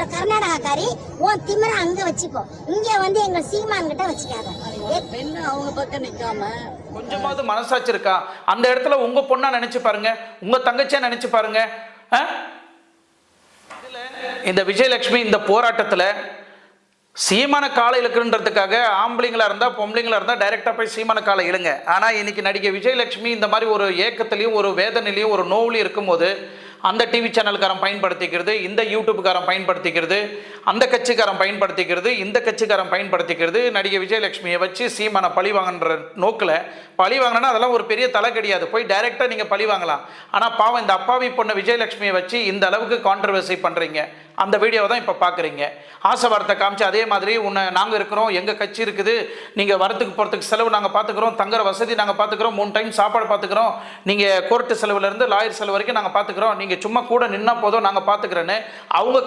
ஒரு கர்நாடகாக்காரி உன் திமிர அங்க வச்சுக்கோ. இங்க வந்து எங்க சீமான் கிட்ட வச்சுக்காத. பெண்ணு அவங்க பக்கம் நிக்காம? கொஞ்சமாவது மனசாட்சி இருக்கா? அந்த இடத்துல உங்க பொண்ணா நினைச்சு பாருங்க. உங்க தங்கச்சியா நினைச்சு பாருங்க. இந்த விஜயலட்சுமி இந்த போராட்டத்துல சீமான காலை இழுக்குன்றதுக்காக ஆம்பளைங்களா இருந்தா பொம்பளைங்களா இருந்தா டைரக்டா போய் சீமான காலை இழுங்க. ஆனா இன்னைக்கு நடிகை விஜயலட்சுமி இந்த மாதிரி ஒரு ஏக்கத்திலையும் ஒரு வேதனையிலையும் ஒரு நோவுலையும் இருக்கும்போது அந்த டிவி சேனல்காரன் பயன்படுத்திக்கிறது இந்த யூடியூப்காரன் பயன்படுத்திக்கிறது அந்த கட்சிக்காரன் பயன்படுத்திக்கிறது இந்த கட்சிக்காரன் பயன்படுத்திக்கிறது. நடிகை விஜயலட்சுமியை வச்சு சீமான பழி வாங்கன்ற நோக்கில் பழி வாங்கினா அதெல்லாம் ஒரு பெரிய தலை கிடையாது. போய் டைரெக்டாக நீங்கள் பழி வாங்கலாம். ஆனால் பாவம் இந்த அப்பாவி பொண்ணு விஜயலட்சுமியை வச்சு இந்த அளவுக்கு கான்ட்ரவர்சி பண்ணுறீங்க அந்த வீடியோவை தான் இப்போ பார்க்குறீங்க ஆசை வார்த்தை காமிச்சு அதே மாதிரி உன்னை நாங்கள் இருக்கிறோம் எங்கள் கட்சி இருக்குது நீங்கள் வரத்துக்கு போகிறதுக்கு செலவு நாங்கள் பார்த்துக்குறோம் தங்குற வசதி நாங்கள் பார்த்துக்குறோம் மூணு டைம் சாப்பாடு பார்த்துக்குறோம் நீங்கள் கோர்ட்டு செலவுலேருந்து லாயர் செலவு வரைக்கும் நாங்கள் பார்த்துக்குறோம் நீங்கள் நீங்கள் சும்மா கூட நின்னா போதும் நாங்கள் பார்த்துக்கிறேன்னு அவங்க